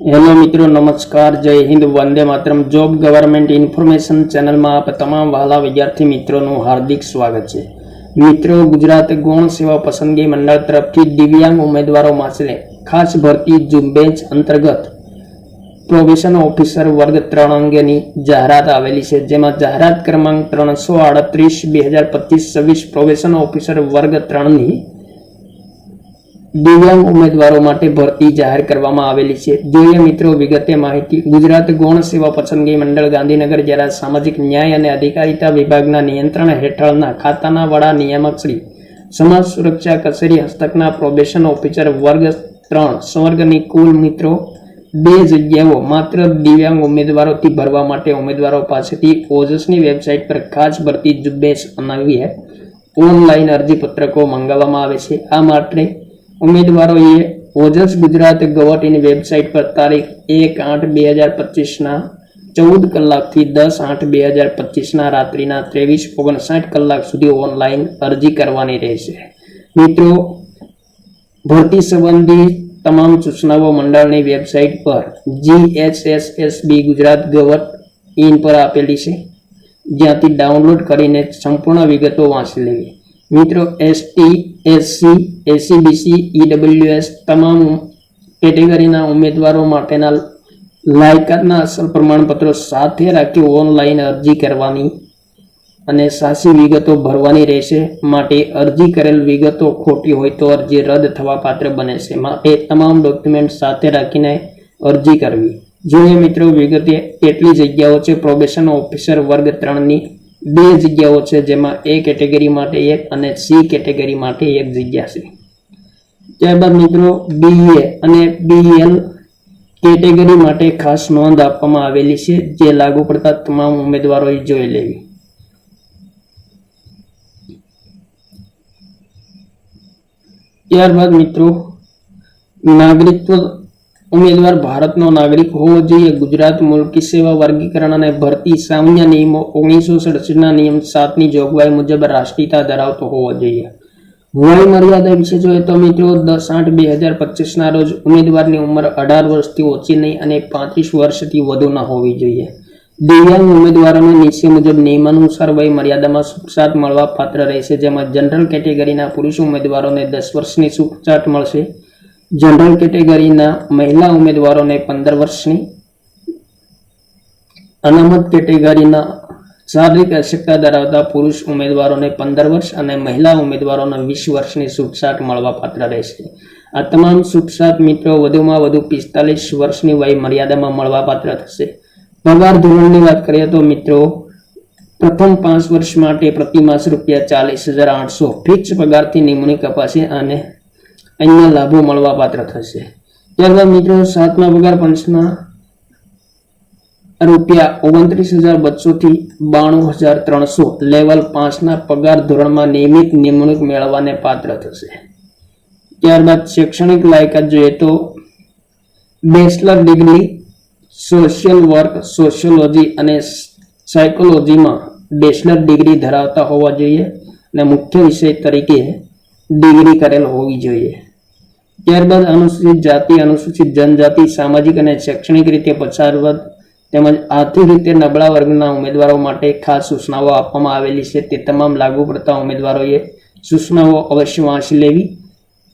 Hello મિત્રો, નમસ્કાર, જય હિન્દ, વંદે માતરમ. જોબ ગવર્મેન્ટ ઇન્ફોર્મેશન ચેનલમાં આપ તમામ વહાલા વિદ્યાર્થી મિત્રોનું હાર્દિક સ્વાગત છે. મિત્રો, ગુજરાત ગૌણ સેવા પસંદગી મંડળ તરફથી દિવ્યાંગ ઉમેદવારો માટે ખાસ ભરતી ઝુંબેશ અંતર્ગત પ્રોબેશન ઓફિસર વર્ગ ત્રણ અંગેની જાહેરાત આવેલી છે, જેમાં જાહેરાત ક્રમાંક ત્રણસો આડત્રીસ, બે હજાર પચીસ, છવ્વીસ પ્રોબેશન ઓફિસર વર્ગ ત્રણની દિવ્યાંગ ઉમેદવારો માટે ભરતી જાહેર કરવામાં આવેલી છે. જોઈએ મિત્રો, વિગતે માહિતી. ગુજરાત ગૌણ સેવા પસંદગી મંડળ ગાંધીનગર જિલ્લા સામાજિક ન્યાય અને અધિકારીતા વિભાગના નિયંત્રણ હેઠળના ખાતાના વડા નિયામક શ્રી સમાજ સુરક્ષા કચેરી હસ્તકના પ્રોબેશન ઓફિસર વર્ગ ત્રણ સ્વર્ગની કુલ મિત્રો બે જગ્યાઓ માત્ર દિવ્યાંગ ઉમેદવારોથી ભરવા માટે ઉમેદવારો પાસેથી ઓજસની વેબસાઇટ પર ખાસ ભરતી ઝુંબેશ અનાવી ઓનલાઈન અરજી પત્રકો મંગાવવામાં આવે છે. આ માટે ઉમેદવારોએ ઓજસ ગુજરાત ગવર્ટીની વેબસાઇટ પર તારીખ એક આઠ બે હજાર પચીસના ચૌદ કલાકથી દસ આઠ બે હજાર પચીસના રાત્રિના ત્રેવીસ ઓગણસાઠ કલાક સુધી ઓનલાઈન અરજી કરવાની રહેશે. મિત્રો, ભરતી સંબંધી તમામ સૂચનાઓ મંડળની વેબસાઇટ પર જીએચએસએસબી ગુજરાત ગવર્ટ ઇન પર આપેલી છે. જ્યાંથી ડાઉનલોડ કરીને સંપૂર્ણ વિગતો વાંચી લેવી. મિત્રો એસટી એસસી એસીબીસી ઈડબ્લ્યુએસ તમામ કેટેગરીના ઉમેદવારો માટેના લાયકાતના અસલ પ્રમાણપત્રો સાથે રાખી ઓનલાઈન અરજી કરવાની અને સાચી વિગતો ભરવાની રહેશે. માટે અરજી કરેલ વિગતો ખોટી હોય તો અરજી રદ થવા પાત્ર બને છે. માટે તમામ ડોક્યુમેન્ટ સાથે રાખીને અરજી કરવી. જોઈએ મિત્રો, વિગતે કેટલી જગ્યાઓ છે. પ્રોબેશન ઓફિસર વર્ગ ત્રણની બે જગ્યાઓ છે જેમાં એ કેટેગરી માટે એક અને સી કેટેગરી માટે એક જગ્યા છે. ત્યારબાદ મિત્રો બીએ અને બીએલ કેટેગરી માટે ખાસ નોંધ આપવામાં આવેલી છે જે લાગુ પડતા તમામ ઉમેદવારોએ જોઈ લેવી. ત્યારબાદ મિત્રો, નાગરિકત્વ ઉમેદવાર ભારતનો નાગરિક હોવો જોઈએ. ગુજરાત મુલકી સેવા વર્ગીકરણ અને ભરતી સામાન્ય નિયમો ઓગણીસો સડસઠના નિયમ સાતની જોગવાઈ મુજબ રાષ્ટ્રીયતા ધરાવતો હોવો જોઈએ. વય મર્યાદા વિશે જોઈએ તો મિત્રો દસ આઠ બે હજાર પચીસના રોજ ઉમેદવારની ઉંમર અઢાર વર્ષથી ઓછી નહીં અને પાંત્રીસ વર્ષથી વધુ ન હોવી જોઈએ. દિવ્યાંગ ઉમેદવારોને નીચે મુજબ નિયમાનુસાર વય મર્યાદામાં છૂટછાટ મળવા પાત્ર રહેશે. જેમાં જનરલ કેટેગરીના પુરુષ ઉમેદવારોને દસ વર્ષની છૂટછાટ મળશે. જનરલ કેટેગરીના મહિલા ઉમેદવારોને પંદર વર્ષની, અનામત કેટેગરીના શારીરિક અશક્યતા ધરાવતા પુરુષ ઉમેદવારોને પંદર વર્ષ અને મહિલા ઉમેદવારોને વીસ વર્ષની છૂટછાટ મળવા પાત્ર રહેશે. આ તમામ છૂટછાટ મિત્રો વધુમાં વધુ પિસ્તાલીસ વર્ષની વય મર્યાદામાં મળવા પાત્ર થશે. પગાર ધોરણની વાત કરીએ તો મિત્રો, પ્રથમ પાંચ વર્ષ માટે પ્રતિમાસ રૂપિયા ચાલીસ હજાર આઠસો ફિક્સ પગારથી નિમણૂક અપાશે અને અન્ય લાભો મળવા પાત્ર થશે. ત્યારબાદ મિત્રો, સાતમા પગાર પંચના રૂપિયા ઓગણત્રીસ હજાર બસોથી બાણું હજાર ત્રણસો લેવલ પાંચના પગાર ધોરણમાં નિયમિત નિમણૂક મેળવવાને પાત્ર થશે. ત્યારબાદ શૈક્ષણિક લાયકાત જોઈએ તો bachelor degree social work sociology અને સાયકોલોજીમાં બેચલર ડિગ્રી ધરાવતા હોવા જોઈએ અને મુખ્ય વિષય તરીકે ડિગ્રી કરેલ હોવી જોઈએ. ત્યારબાદ અનુસૂચિત જાતિ, અનુસૂચિત જનજાતિ, સામાજિક અને શૈક્ષણિક રીતે પછાત તેમજ આર્થિક રીતે નબળા વર્ગના ઉમેદવારો માટે ખાસ સૂચનાઓ આપવામાં આવેલી છે. તે તમામ લાગુ પડતા ઉમેદવારોએ સૂચનાઓ અવશ્ય વાંચી લેવી.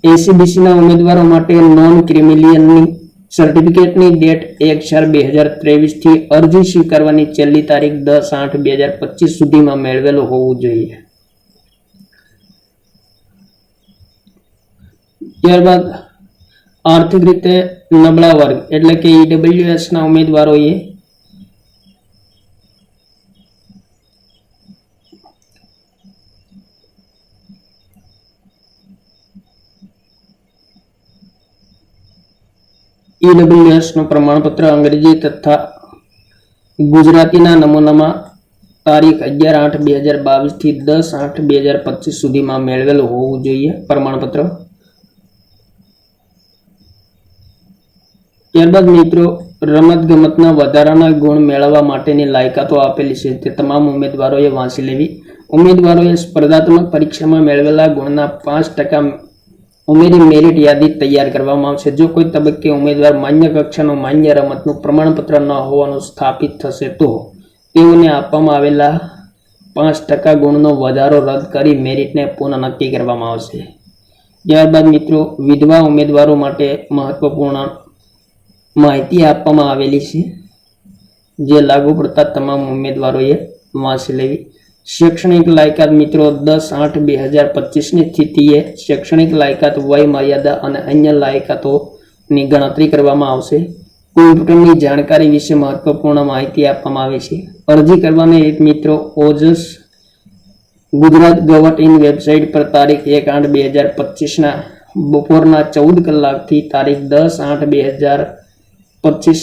એસીબીસીના ઉમેદવારો માટે નોન ક્રિમિલિયનની સર્ટિફિકેટની ડેટ એક ચાર બે હજાર ત્રેવીસથી અરજી સ્વીકારવાની છેલ્લી તારીખ દસ આઠ બે હજાર પચીસ સુધીમાં મેળવેલું હોવું જોઈએ. ત્યારબાદ આર્થિક રીતે નબળા વર્ગ, એટલે કે ઈડબ્લ્યુએસ ના ઉમેદવારોએ ઈડબ્લ્યુએસનું પ્રમાણપત્ર અંગ્રેજી તથા ગુજરાતીના નમૂનામાં તારીખ અગિયાર આઠ બે હજાર બાવીસથી દસ આઠ બે હજાર પચીસ સુધીમાં મેળવેલું હોવું જોઈએ. પ્રમાણપત્ર ત્યારબાદ મિત્રો રમત ગમતના વધારાના ગુણ મેળવવા માટેની લાયકાતો આપેલી છે તે તમામ ઉમેદવારોએ વાંચી લેવી. ઉમેદવારોએ સ્પર્ધાત્મક પરીક્ષામાં મેળવેલા ગુણના પાંચ ટકા ઉમેરી મેરિટ યાદી તૈયાર કરવામાં આવશે. જો કોઈ તબક્કે ઉમેદવાર માન્ય કક્ષાનું માન્ય રમતનું પ્રમાણપત્ર ન હોવાનું સ્થાપિત થશે, તો તેઓને આપવામાં આવેલા પાંચ ટકા ગુણનો વધારો રદ કરી મેરિટને પુનઃ નક્કી કરવામાં આવશે. ત્યારબાદ મિત્રો, વિધવા ઉમેદવારો માટે મહત્વપૂર્ણ માહિતી આપવામાં આવેલી છે. જે લાગુ પડતા તમામ ઉમેદવારોએ વાંચી લેવી. શૈક્ષણિક લાયકાત મિત્રો દસ આઠ બે હજાર પચીસની સ્થિતિએ શૈક્ષણિક લાયકાત, વય મર્યાદા અને અન્ય લાયકાતોની ગણતરી કરવામાં આવશે. કોમ્પ્યુટરની જાણકારી વિશે મહત્વપૂર્ણ માહિતી આપવામાં આવે છે. અરજી કરવાની રીત મિત્રો, Ojas Gujarat govt in website પર તારીખ એક આઠ બે હજાર પચીસના બપોરના ચૌદ કલાકથી તારીખ દસ આઠ બે હજાર પચીસ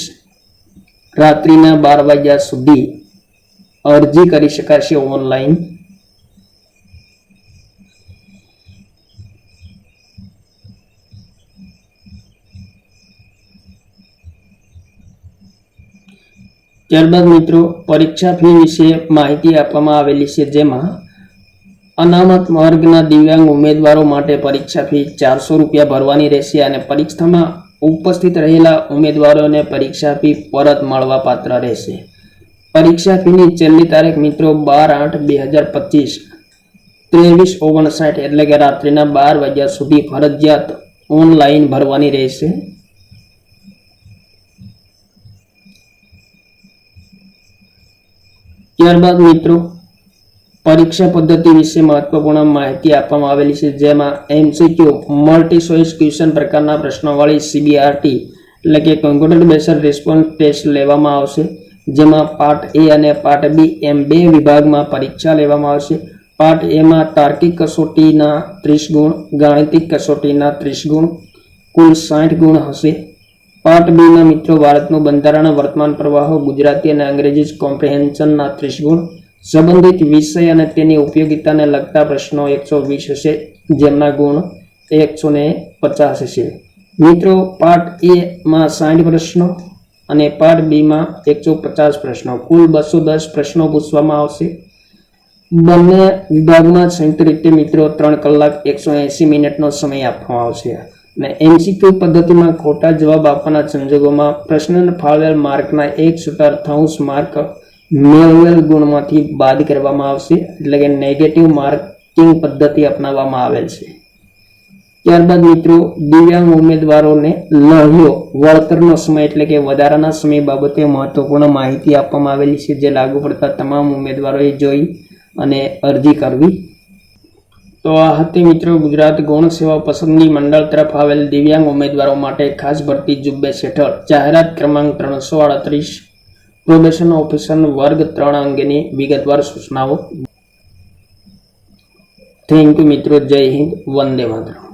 રાત્રિના બાર વાગ્યા સુધી અરજી કરી શકાશે ઓનલાઈન. ત્યારબાદ મિત્રો, પરીક્ષા ફી વિશે માહિતી આપવામાં આવેલી છે જેમાં અનામત વર્ગના દિવ્યાંગ ઉમેદવારો માટે પરીક્ષા ફી ચારસો રૂપિયા ભરવાની રહેશે અને પરીક્ષામાં ઉપસ્થિત રહેલા ઉમેદવારોને પરીક્ષા ફી પરત મળવા પાત્ર રહેશે. પરીક્ષા ફીની છેલ્લી તારીખ મિત્રો બાર આઠ બે હજાર પચીસ, ત્રેવીસ ઓગણસાઠ એટલે કે રાત્રિના બાર વાગ્યા સુધી ફરજિયાત ઓનલાઈન ભરવાની રહેશે. ત્યારબાદ મિત્રો પરીક્ષા પદ્ધતિ વિશે મહત્વપૂર્ણ માહિતી આપવામાં આવેલી છે, જેમાં એમસીક્યુ મલ્ટી ચોઇસ ક્વેશ્ચન પ્રકારના પ્રશ્નોવાળી સીબીઆરટી એટલે કે કોમ્પ્યુટર બેઝડ રિસ્પોન્સ ટેસ્ટ લેવામાં આવશે, જેમાં પાર્ટ એ અને પાર્ટ બી એમ બે વિભાગમાં પરીક્ષા લેવામાં આવશે. પાર્ટ એમાં તાર્કિક કસોટીના ત્રીસ ગુણ, ગાણિતિક કસોટીના ત્રીસ ગુણ, કુલ સાઠ ગુણ હશે. પાર્ટ બીના મિત્રો ભારતનું બંધારણ, વર્તમાન પ્રવાહો, ગુજરાતી અને અંગ્રેજી કોમ્પ્રિહેન્શનના ત્રીસ ગુણ સંબંધિત વિષય અને તેની ઉપયોગિતાને લગતા પ્રશ્નો એકસો વીસ હશે, જેમના ગુણ એકસો ને પચાસ હશે. મિત્રો, પાર્ટ એ માં સાઠ પ્રશ્નો અને પાર્ટ બીમાં એકસો પચાસ પ્રશ્નો. કુલ બસો દસ પ્રશ્નો પૂછવામાં આવશે. બંને વિભાગમાં સંયુક્ત રીતે મિત્રો ત્રણ કલાક એકસો એંસી મિનિટનો સમય આપવામાં આવશે. અને એમસીક્યુ પદ્ધતિમાં ખોટા જવાબ આપવાના સંજોગોમાં પ્રશ્નને ફાળવેલ માર્કના એક ચતુર્થાંશ માર્ક મેળવેલ ગુણમાંથી બાદ કરવામાં આવશે, એટલે કે નેગેટિવ માર્કિંગ પદ્ધતિ અપનાવવામાં આવેલ છે. ત્યારબાદ મિત્રો, દિવ્યાંગ ઉમેદવારોને લહ્યો વળતરનો સમય એટલે કે વધારાના સમય બાબતે મહત્વપૂર્ણ માહિતી આપવામાં આવેલી છે, જે લાગુ પડતા તમામ ઉમેદવારોએ જોઈ અને અરજી કરવી. તો આ હતી મિત્રો ગુજરાત ગૌણ સેવા પસંદગી મંડળ તરફ આવેલ દિવ્યાંગ ઉમેદવારો માટે ખાસ ભરતી ઝુંબેશ હેઠળ. જાહેરાત ક્રમાંક ત્રણસો આડત્રીસ પ્રોબેશન ઓફિસર વર્ગ ત્રણ અંગેની વિગતવાર સૂચનાઓ થેન્ક યુ મિત્રો જય હિન્દ વંદે માતરમ